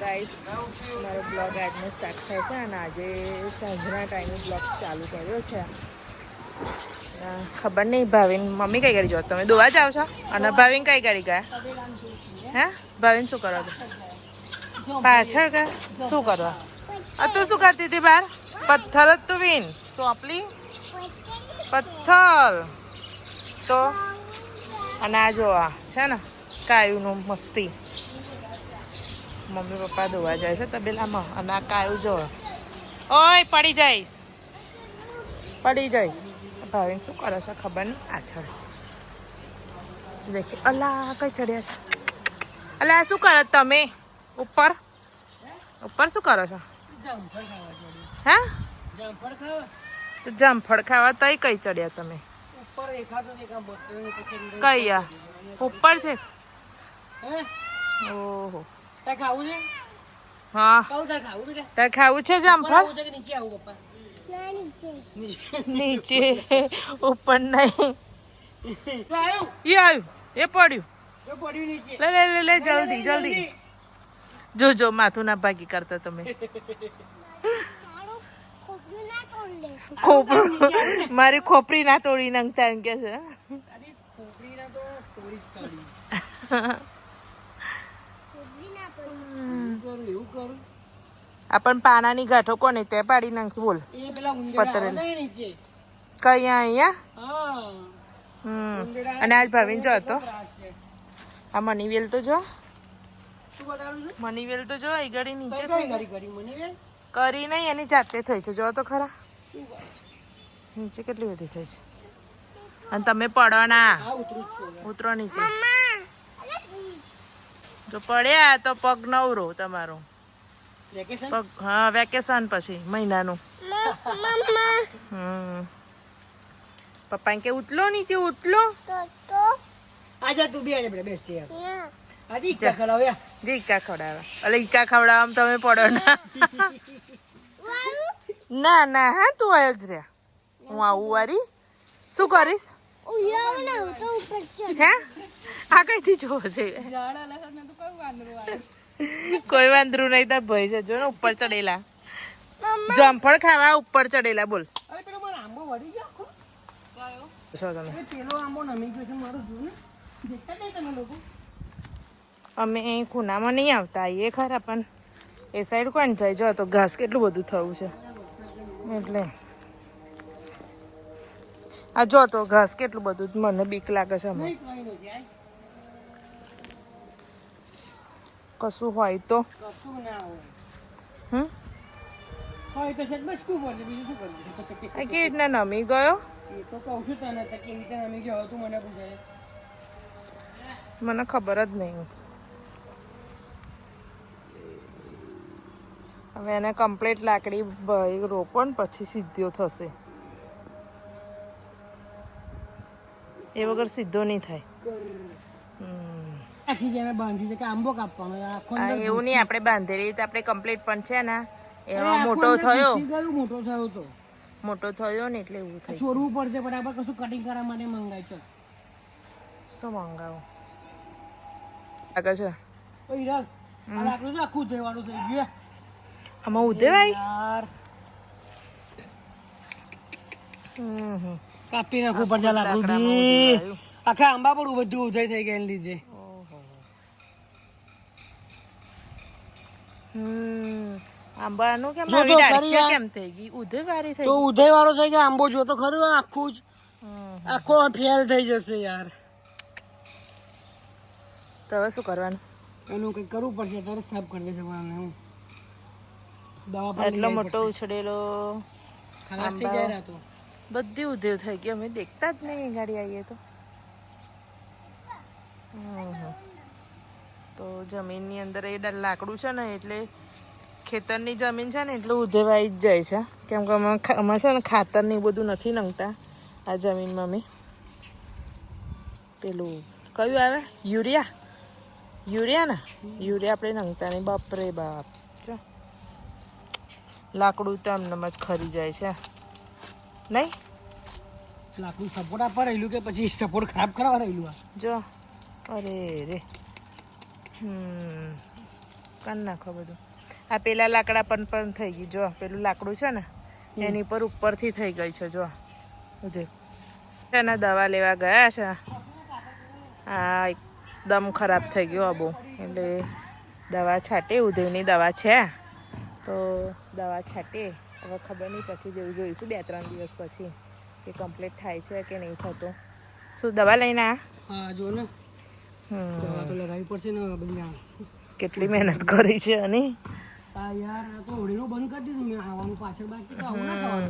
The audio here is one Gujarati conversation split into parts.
ગાઈસ મારો બ્લોગ આજનો સ્ટાર્ટ થાય છે અને આજે સાંજના ટાઈમે બ્લોગ ચાલુ કર્યો છે. ખબર નહીં, ભાવિન મમ્મી કઈ ગાડી જો તમે દોવા જાવ છો? અને ભાવિન કઈ ગાડી ગયા? હે? ભાવિન શું કરો છો પાછળ ગયા? શું કરવા? આ તું શું કરતી હતી બાર? પથ્થર જ તું વિન. ચોપલી પથ્થર. તો? અને આ જોવા છે ને, કાયુનું મસ્તી. મમ્મી પપ્પા ધોવા જાય છે તબેલામાં. અને આ કાયું જો ઓય પડી જઈશ. પડી જઈશ. ભાવિન શું કરે છે ખબર નહીં પાછળ. દેખી અલા કઈ ચડ્યા છે? અલા શું કરો તમે? ઉપર? ઉપર શું કરો છો? હે? જામફળ ખાવા તો જામફળ તઈ કઈ ચડ્યા તમે? કઈ ઉપર છે? ઓહો. તાર ખાવું છે? હા. કહું તાર ખાવું બેટા? તારે ખાવું છે ઉપર જામફળ કે નીચે આવું પપ્પા? નીચે. નીચે ઉપર નહીં. એ આવ્યું? એ પડ્યું. લે લે લે લે જલ્દી જલ્દી. જો જો માથું ના ભાગી કરતા તમે. ખોપરું. મારી ખોપરી ના તોડી નાખતા એમ કે છે. ખોપરી ના તો એવું કરું આપણ પાનાની ગાંઠો કોને? તે પાડી નાખી બોલ. પતરે. કઈ અહીંયા? હમ. અને આજ ભાભીને જો હતો. આ મનીવેલ તો જો. મનીવેલ તો જો એ ગળી નીચે થઈ કરી નહીં એની જાતે થઈ છે. જો તો ખરા. નીચે કેટલી બધી થઈ છે. અને તમે પડો ના. ઉતરો નીચે. જો પડ્યા તો પગ નવરો તમારો. પગ હા વેકેશન પછી મહિનાનું. હમ. પપ્પાને કે ઉતલો નીચે ઉતલો. આજા તું બે આપણે બેસ આજે ઈકા ખવડાવ્યા જે ઈકા ખવડાવ્યા એટલે ઈકા ખવડાવવામાં તમે પડો ના. ના ના હા તું આવ્યો જ રહ્યા હું આવું વારી. શું કરીશ? હે? આ કઈથી જોવો છે? કોઈ વાંદરું નહીં તાર ભય છે. જો ને ઉપર ચડેલા. જામફળ ખાવા ઉપર ચડેલા બોલ. અમે પેલો મારો આંબો વળી ગયો આખો. છો તમે? અરે પેલો આંબો નમી ગયો છે મારો જો ને. દેખતા નહીં તમે લોકો? અમે ખૂનામાં નહીં આવતા એ ખરા પણ એ સાઈડ કોણ જાય? જો તો ઘાસ કેટલું બધું થયું છે. એટલે આ જો તો ઘાસ કેટલું બધું મને બીક લાગે છે કશું હોય તો. કેવી રીતના નમી ગયો? મને ખબર જ નહીં. હવે એને કમ્પ્લીટ લાકડી ભ- રોપો પછી સીધો થશે. એ વગર સીધો નહીં થાય. આખી જેને બાંધી છે કે આંબો કાપવાનો. આખો એવું નહીં આપણે બાંધેલી તો આપણે કમ્પ્લીટ પણ છે ને એવો એમાં મોટો થયો. મોટો થયો તો. મોટો થયો ને એટલે એવું થયું છોડવું પડશે પણ આપણે કશું કટિંગ કરવા માટે મંગાય છે. શું મંગાવો? આગળ છે. ઓ હીરા આ તો આખું ધોવાનું થઈ ગયું આમાં ઉધેવાય? યાર. હમ હમ. કાપી નાખવું પડશે લાકડું આખા આંબા પર બધું ઉધાઈ થઈ ગયા લીધે. આંબાનું કેમ જો આવી તો ડાળખીઓ ખરી આ. કેમ થઈ ગઈ? ઉધેવારી થઈ તો ઉધઈ વાળો થઈ ગયા આંબો જો તો ખરું આખું જ. આખો ફેલ થઈ જશે યાર. તો હવે શું કરવાનું? એનું કંઈક કરવું પડશે ત્યારે સાફ કરી દેશે પણ હું. દવા એટલો મોટો ઉછળેલો ખલાસ થઈ જાય બધી ઉધેવ થઈ ગઈ. અમે દેખતા જ નહીં ગાડી આવીએ તો. તો જમીનની અંદર એ લાકડું છે ને, એટલે ખેતરની જમીન છે ને, એટલે ઉધેવાઈ જ જાય છે. કેમ કે અમે અમે છે ને ખાતર ને બધું નથી નંગતા આ જમીનમાં અમે. પેલું, કયું આવે? યુરિયા? યુરિયા ને? યુરિયા આપણે નંગતા નહીં. બાપરે બાપ. લાકડું તો એમને જ ખરી જાય છે. નહીં? લાકડું સપોર્ટ આપવા રહેલું કે પછી સપોર્ટ ખરાબ કરવા રહેલું આ? જો અરે રે. હમ કાન નાખો બધું. આ પેલા લાકડા પણ પણ થઈ ગઈ જો પેલું લાકડું છે ને એની પર ઉપરથી થઈ ગઈ છે જો. ઉધે એના દવા લેવા ગયા છે. આ એકદમ ખરાબ થઈ ગયો આબુ એટલે દવા છાંટે ઉધઈની દવા છે. તો દવા છાંટે. હવે ખબર નહીં પછી જેવું જોઈશું બે ત્રણ દિવસ પછી કે કમ્પ્લીટ થાય છે કે નહીં થતું. શું દવા લઈને આ? હા જો ને. દવા તો લગાવી પડશે ને બધી કેટલી મહેનત કરી છે અને આ યાર આ તો હોળીનું બંધ કરી દીધું પાછળ બાકી તો આવું ના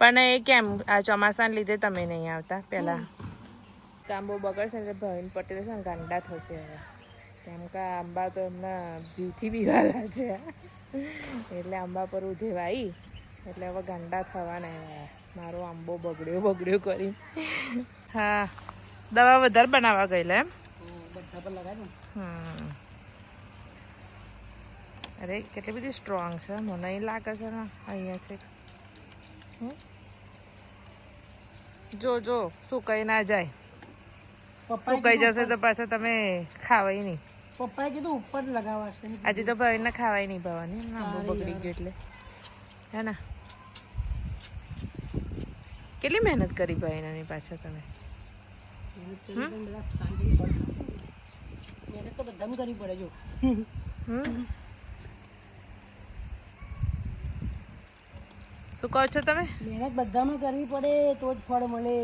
પણ એ કેમ આ ચોમાસાને લીધે તમે નહીં આવતા પહેલા? કામ બહુ બગડશે એટલે ભાવિન પટેલ છે ગાંડા થશે હવે. કેમ કે આંબા તો એમના જીવથી બીવાલા છે. એટલે આંબા પર ઉધેવાઈ. એટલે હવે ગાંડા થવાના. મારો આંબો બગડ્યો બગડ્યો કરી. હા દવા વધારે બનાવવા ગયેલા એમ. અરે કેટલી બધી સ્ટ્રોંગ છે. મને એ લાગે છે ને અહીંયા છે. જો જો સુકાઈ ના જાય. સુકાઈ જશે તો પાછા તમે ખાવાય નહીં. પપ્પાએ કીધું ઉપર લગાવાશે આજે તો ભાઈને ખાવાય નહીં ભાવાની. આંબો બગડી. ગયો એટલે. હે ને? કેટલી મહેનત કરી ભાઈ પાછા તમે? મહેનત કરી બધા શાંતિથી ફળ ખાશે ને. મહેનત તો બધામાં કરવી પડે જો. શું કહો છો તમે? મહેનત બધામાં કરવી પડે તો જ ફળ મળે.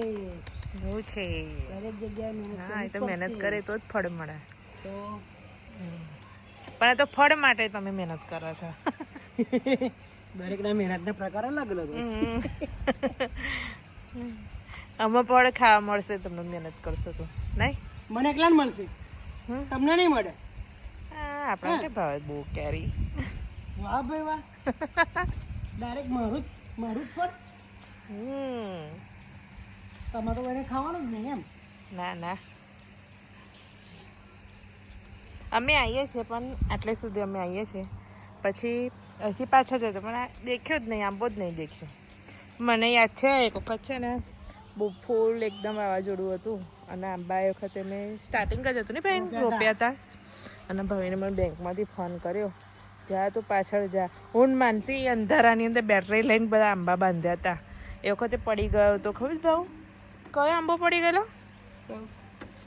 એવું છે. દરેક જગ્યાએ મહેનત હા એ તો મહેનત કરે તો જ ફળ મળે. તો પણ તો ફળ માટે તમે મહેનત કરો છો. દરેકના મહેનતના પ્રકાર અલગ અલગ. આમાં પણ ખાવા મળશે તમે મહેનત કરશો તો. નહીં? મને એકલા મળશે. તમને નહીં મળે? આપણે કે ભાવે બહુ કેરી. વાહ ભાઈ વાહ. ડાયરેક્ટ મારું મારું જ ફળ. હમ. તમારે એને ખાવાનું જ નહીં એમ. ના ના. અમે આવીએ છીએ પણ આટલે સુધી અમે આવીએ છીએ. પછી અહીંથી પાછા જતો પણ આ દેખ્યો જ નહીં આંબો જ નહીં દેખ્યો. મને યાદ છે એક વખત છે ને બહુ ફૂલ એકદમ વાવાઝોડું હતું અને આંબા એ વખતે મેં સ્ટાર્ટિંગ જ હતું ને ભાઈ રોપ્યા હતા. અને ભાઈને મને બેંકમાંથી ફોન કર્યો. જા તું પાછળ જા. હું માનસી અંધારાની અંદર બેટરી લઈને બધા આંબા બાંધ્યા હતા. એ વખતે પડી ગયો તો ખબર ભાવ કયો આંબો પડી ગયેલો?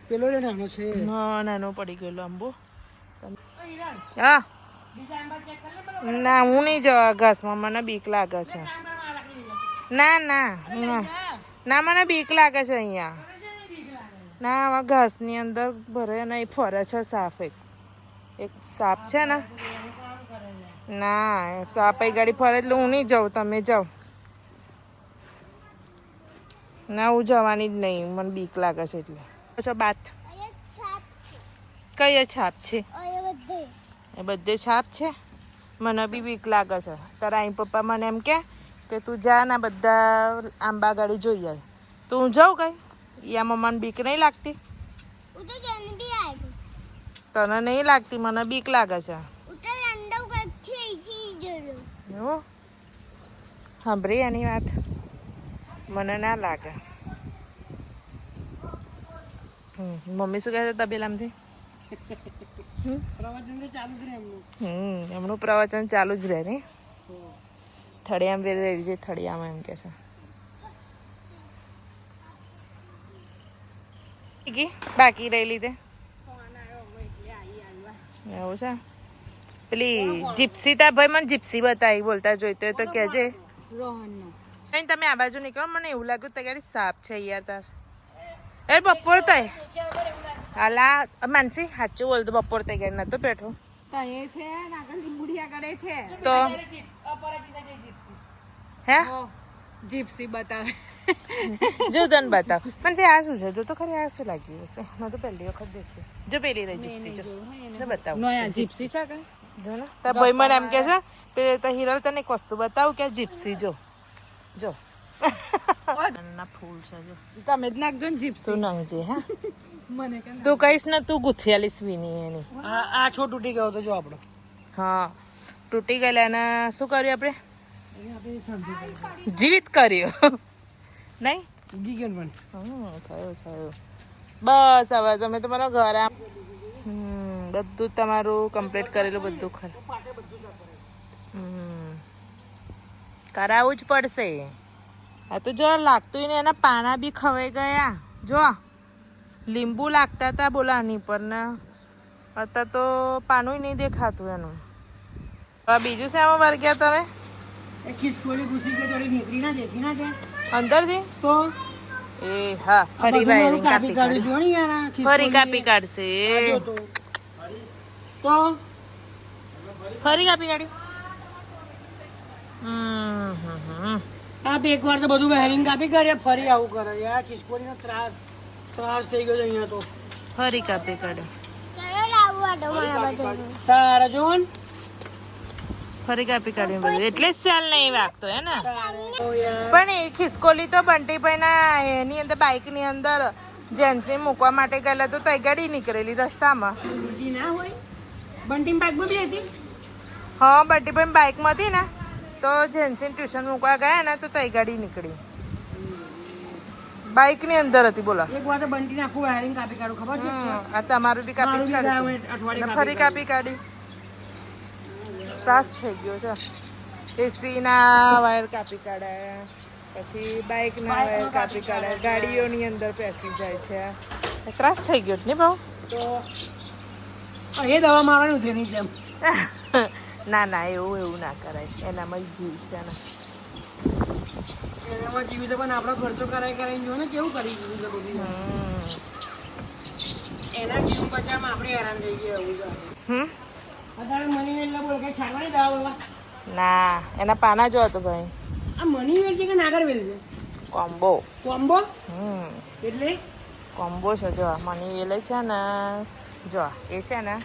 પેલો નાનો છે. હા નાનો પડી ગયેલો આંબો. હા. ના હું નહીં જવા ઘાસમાં મને બીક લાગે છે. ના ના ના. ના, મને બીક લાગે છે અહીંયા. ના, આવા ઘાસની અંદર ભરે નહીં ફરે છે સાફ એક. એક સાપ છે ને? ના સાપ એ ગાડી ફરે એટલે હું નહીં જાઉં, તમે જાઓ. ના, હું જવાની જ નહીં, મને બીક લાગે છે એટલે. પછી બાત કઈ છાપ છે? એ બધે છાપ છે? મને બી બીક લાગે છે. તારા અહીં પપ્પા મને એમ કે કે તું જા ને બધા આંબા ગાડી જોઈ આવે તો હું જાઉં કઈ? યા મમ્માને બીક નહીં લાગતી? તને નહીં લાગતી? મને બીક લાગે છે. સાંભળી એની વાત. મને ના લાગે. મમ્મી શું કહે છે તબેલામાંથી? પ્રવચન ચાલુ જ રહે હમ એમનું પ્રવચન ચાલુ જ રહે ને? થળિયામાં રહી છે થળિયામાં એમ કે છે. બાકી રહી લીધે. એવું છે? પેલી જીપ્સી તા ભાઈ મને જીપ્સી બતાવી બોલતા જોઈતો તો કહેજે. રોહનનો. કઈ તમે આ બાજુ નીકળો મને એવું લાગ્યું કે ગાડી સાપ છે યાર તાર. એ બપોર થાય. હાલા માનસી સાચું બોલતો બપોર તો ગયા નતો બેઠો તો હે? જીપ્સી બતાવે. જો તને બતાવ. પણ જે આ શું છે જો તો ખરી આ શું લાગ્યું હશે? મેં તો પહેલી વખત દેખ્યું જો પેલી રહી જીપ્સી જો. બતાવ. નોયા જીપ્સી છે કે? જો ને. તાર ભાઈ મને એમ કે છે પેલે તો હિરલ તને એક વસ્તુ બતાવું કે આ જીપ્સી જો. જો. ના ફૂલ છે જો. તમે જ નાખજો ને જીપ્સી. તું નંગજે હા? મને કે તું કહીશ ને તું ગુથિયાલી વીની એની. આ આ છો તૂટી ગયો તો જો આપણો. હા. તૂટી ગયેલા અને શું કર્યું આપણે? જીવિત કર્યો. નહીં? ઉગી ગયો પણ હમ, થયું થયું. બસ હવે તમે તમારા ઘર આમ. હમ, બધું તમારું કમ્પ્લીટ કરેલું બધું ખરું હમ. કરાવવું જ પડશે. આ તો જો લાગતું ને એના પાના બી ખવાઈ ગયા. જો લીંબુ લાગતા હતા બોલાની પર ને અત્યારે તો પાનું નહીં દેખાતું એનું. બીજું શેમાં વાર ગયા તમે? ખિસકોલી ઘૂસી કે થોડી નીકળી ના દેખી ના છે અંદરથી? તો? એ હા આ ફરી બધું મારું વાયરિંગ કાપી કાઢ્યું. કાઢી યાર ફરી કાપી કાઢશે. તો. તો? ફરી કાપી કાઢ્યું? હમ હમ હમ. આ બે એકવાર તો બધું વાયરિંગ કાપી કાઢ્યા ફરી આવું કરે. યાર ખિસકોલીનો ત્રાસ ત્રાસ થઈ ગયો છે અહીંયા તો. ફરી કાપી કાઢ્યો. તારા જો ને ફરી કાપી કાઢ્યું બધું. એટલે સેલ નહીં વાગતો હે ને? પણ એ ખિસકોલી તો બંટીભાઈના એની અંદર બાઇકની અંદર જેન્સી મૂકવા માટે ગયેલા તો તઈ ગાડી નીકળેલી રસ્તામાં. ના હા બંટીભાઈ બાઇકમાં હતી ને તો જેન્સી ટ્યુશન મૂકવા ગયા ને તો તઈ ગાડી નીકળી. બાઇકની અંદર હતી બોલો. એક વાર બંટી નાખું વાયરિંગ કાપી કાઢું ખબર છે? આ તમારું બી કાપી કાઢ્યું ફરી કાપી કાઢી ત્રાસ થઈ ગયો છે. એસીના વાયર કાપી કાઢે પછી બાઇકના વાયર કાપી કાઢાય ગાડીઓની અંદર પેસી જાય છે. ત્રાસ થઈ ગયો છે ને ભાવ તો આ એ દવા મારવાનું છે એની જેમ ના ના એવું એવું ના કરાય. એનામાં જ જીવ છે ને. એનામાં જીવી તો પણ આપણો ખર્ચો કરાય કરાય જો ને કેવું કરી દીધું છે બધું. એના જીવ બચાવમાં આપણે હેરાન થઈ ગયા એવું છે. હમ? ના એના પાના જો હતો ભાઈ. આ મની વેલ છે કે નાગરવેલ છે? કોમ્બો. કોમ્બો? હમ. એટલે? કોમ્બો છે જો મની વેલે છે ને જો એ છે ને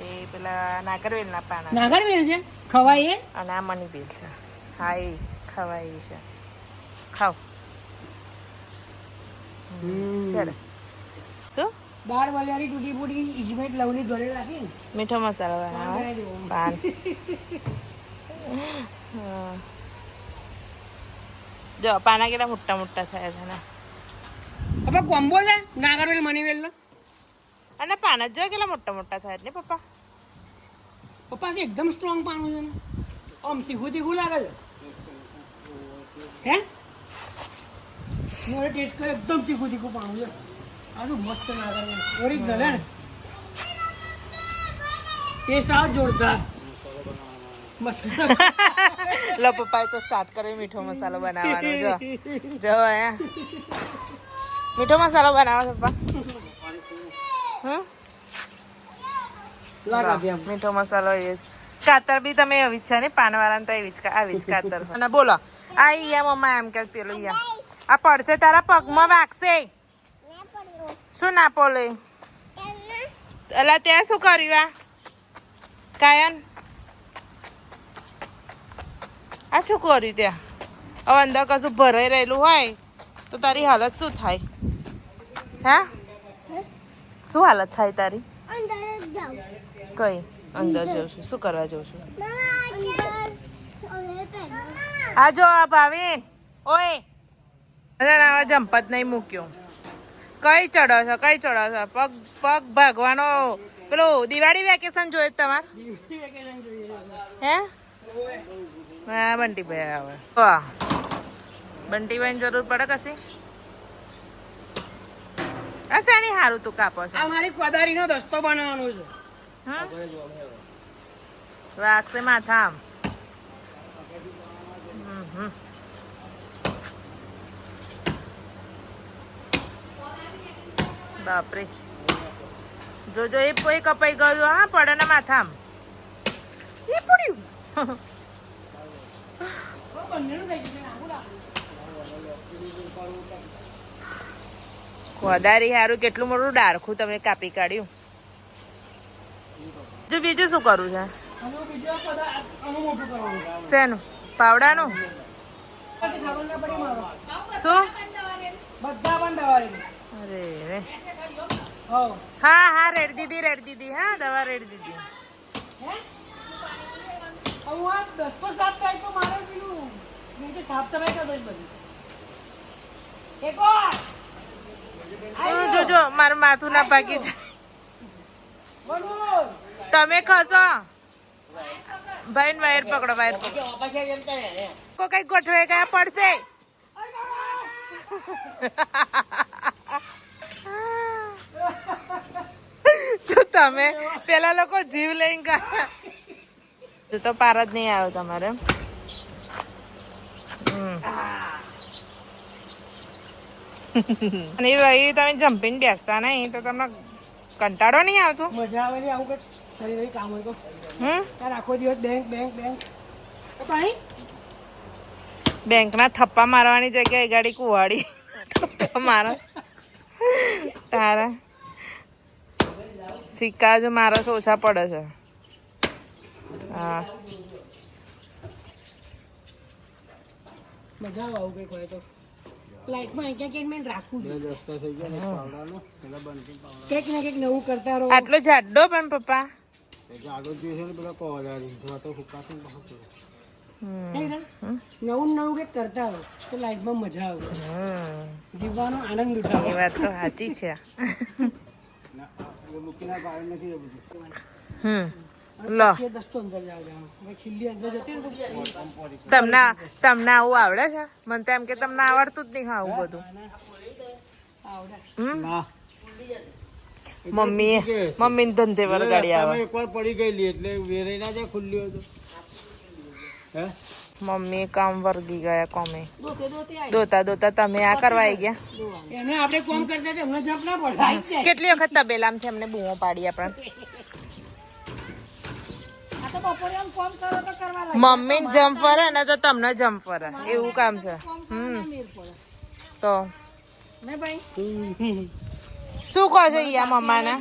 એ પેલા નાગરવેલના પાના. નાગરવેલ છે? ખવાય એ? અને આ મની વેલ છે. હા એ ખવાય છે. ખાવ ચાલો. દાળ વલિયારી તૂટી પૂટી ઇજમેટ લવની ઘરે રાખી મીઠો મસાલો પાન. જો પાના કેટલા મોટા મોટા થયા છે હવે કોમ્બો છે? નાગરવેલ મનીવેલ અને પાના જો કેટલા મોટા મોટા થયા ને પપ્પા? પપ્પા એકદમ સ્ટ્રોંગ પાનું છે ને. આમ તીખું તીખું લાગે છે. હે? ટેસ્ટ કરે એકદમ તીખું તીખું પાનું છે. આ શું મસ્ત નાગરવેલ ઓરિજિનલ હે ટેસ્ટ આવ જોરદાર. લો પપ્પાએ તો સ્ટાર્ટ કર્યો મીઠો મસાલો બનાવવાનો. જો. જો અહીંયા મીઠો મસાલો બનાવો પપ્પા. મીઠો મસાલો એ કાતર બી તમે એવી જ છે ને પાનવાળાને તો એવી જ આવી જ કાતર. અને બોલો આ ઈયા મમ્મા એમ કે પેલું ઈયા. આ પડશે તારા પગમાં વાગશે. શું ના પોલે એટલે ત્યાં શું કર્યું આ? કાયન? આ શું કર્યું ત્યાં? હવે અંદર કશું ભરાઈ રહેલું હોય તો તારી હાલત શું થાય? હા? શું હાલત થાય તારી? કઈ? અંદર જઉં છું. શું કરવા જઉં છું? આ જો આ ભાવિન ઓય. ના, જંપત નહીં મૂક્યો. કઈ ચડો છો કઈ ચડો છો? પગ પગ ભાગવાનો પેલું દિવાળી વેકેશન જોઈએ તમારે? હે? હા બંટીભાઈ આવે. બંટીભાઈ જરૂર પડે કશી? હશે એની સારું તું કાપો છો? આ મારી કોદારીનો દસ્તો બનાવવાનો છે? વાગશે માથા આમ. હમ, હમ. બાપરે. જોજો એ પોઈ કપાઈ ગયું. હા પડે ને માથામ. એ પડ્યું. કોદારી હારું કેટલું મોટું ડારખું તમે કાપી કાઢ્યું. જો બીજું શું કરવું છે. શેનું? પાવડાનું. શું? અરે રે. હો હા રેડ દીધી રેડ દીધી હા દવા રેડ દીધી જોજો મારું માથું ના પાકી જાય. તમે ખસો? ભાઈ વાયર પકડો વાયર પકડો. કઈ ગોઠવે ગયા પડશે? શું તમે પેલા લોકો જીવ લઈને ગયા. તો પાર જ નહીં આવ્યો તમારે. અને એ તમે જમ્પિંગ બેસતા નહીં તો તમને કંટાળો નહીં આવતો? મજા આવે ને આવું કે શરીર કામ હોય તો. હમ? આખો દિવસ બેંક બેંક બેંક. પાણી? બેંકના થપ્પા મારવાની જગ્યાએ ગાડી કુવાડી. થપ્પા મારો. તારા. સિક્કા જો મારા ઓછા પડે છે. હા. મજા આવે આવું કંઈક હોય તો. લાઈટમાં એક એક મિનિટ કંઈક ને કંઈક નવું કરતા રહો. આટલો જાડો પણ પપ્પા. નવું નવું કંઈક કરતા રહો તો લાઈફમાં મજા આવે હમ. જીવવાનો આનંદ એ ઉઠાવો વાત તો સાચી છે. હમ. લો. છે દસ્તો અંદર જાવ જાવ હવે ખીલ્લી અંદર જતી ને તો તમને તમને આવું આવડે છે? મને તો એમ કે તમને આવડતું જ નહીં આવું બધું. મમ્મી મમ્મી ને. ધંધે વળગાડી આવે. એકવાર પડી ગયેલી એટલે વેરાઈ ના જાય ખુલ્લી હોય તો. હે? મમ્મી કામ વર્ગી ગયા કોમે. દોતા દોતા તમે આ કરવા આવી ગયા. એને આપણે કોમ કરતા હતા, એમને જપ ના પડે. આઈ જ જાય. કેટલી વખત તબેલામ છે અમને બૂમો પાડી આપણે. આ તો બપોરે આમ કોમ તો કરવા મમ્મી ને જમ્પ ફરે ને તો તમને જમ્પ ફરે. એવું કામ છે. હમ. તો શું કહો છો ઈયા મમ્માને?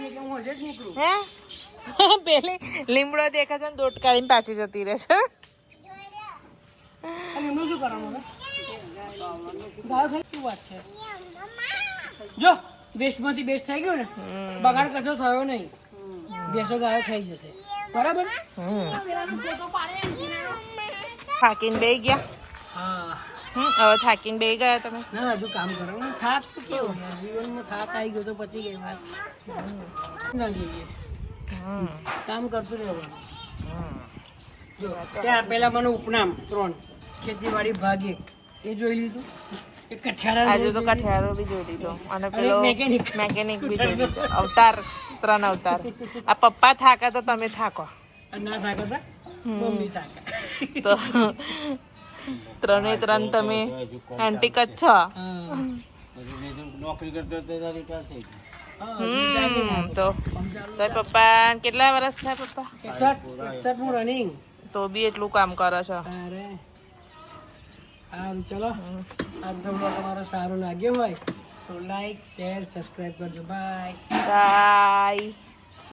હું પેલી લીમડો દેખાશે છે ને દોટ કાઢીને પાછી જતી રહે છે. અને એમનું શું કરવાનું ગાયો થઈ શું વાત છે? જો બેસ્ટમાંથી બેસ્ટ થઈ ગયો ને બગાડ કશો થયો નહીં. બેસો ગાયો થઈ જશે. બરાબર? થાકીને બે ગયા? હા. હવે થાકીને બે ગયા તમે? ના હજુ કામ કરો. થાક જીવનમાં થાક આવી ગયો તો પતી ગઈ વાત ના જોઈએ. કામ કરતું રહેવાનું. ત્યાં પેલા મને ઉપનામ ત્રણ ખેતીવાડી ભાગ એક. એ જોઈ લીધું. એક કઠિયારા તો કઠિયારો બી જોઈ લીધો. અને પેલો. મેકેનિક બી જોઈ લીધો. અવતાર ત્રણ અવતાર. આ પપ્પા થાકા તો તમે થાકો. ના થાકતા મમ્મી થાકા. તો ત્રણે ત્રણ તમે એન્ટિક જ છો. નોકરી કરતો હતો રિટાયર થઈ ગયો હમ તો તો પપ્પા કેટલા વર્ષ થાય પપ્પા? એકસઠ એકસઠ હું રનિંગ તો બી એટલું કામ કરો છો. અરે સારું ચલો. આજનો બ્લોગ તમારો સારો લાગ્યો હોય તો લાઈક શેર સબસ્ક્રાઈબ કરજો. Bye bye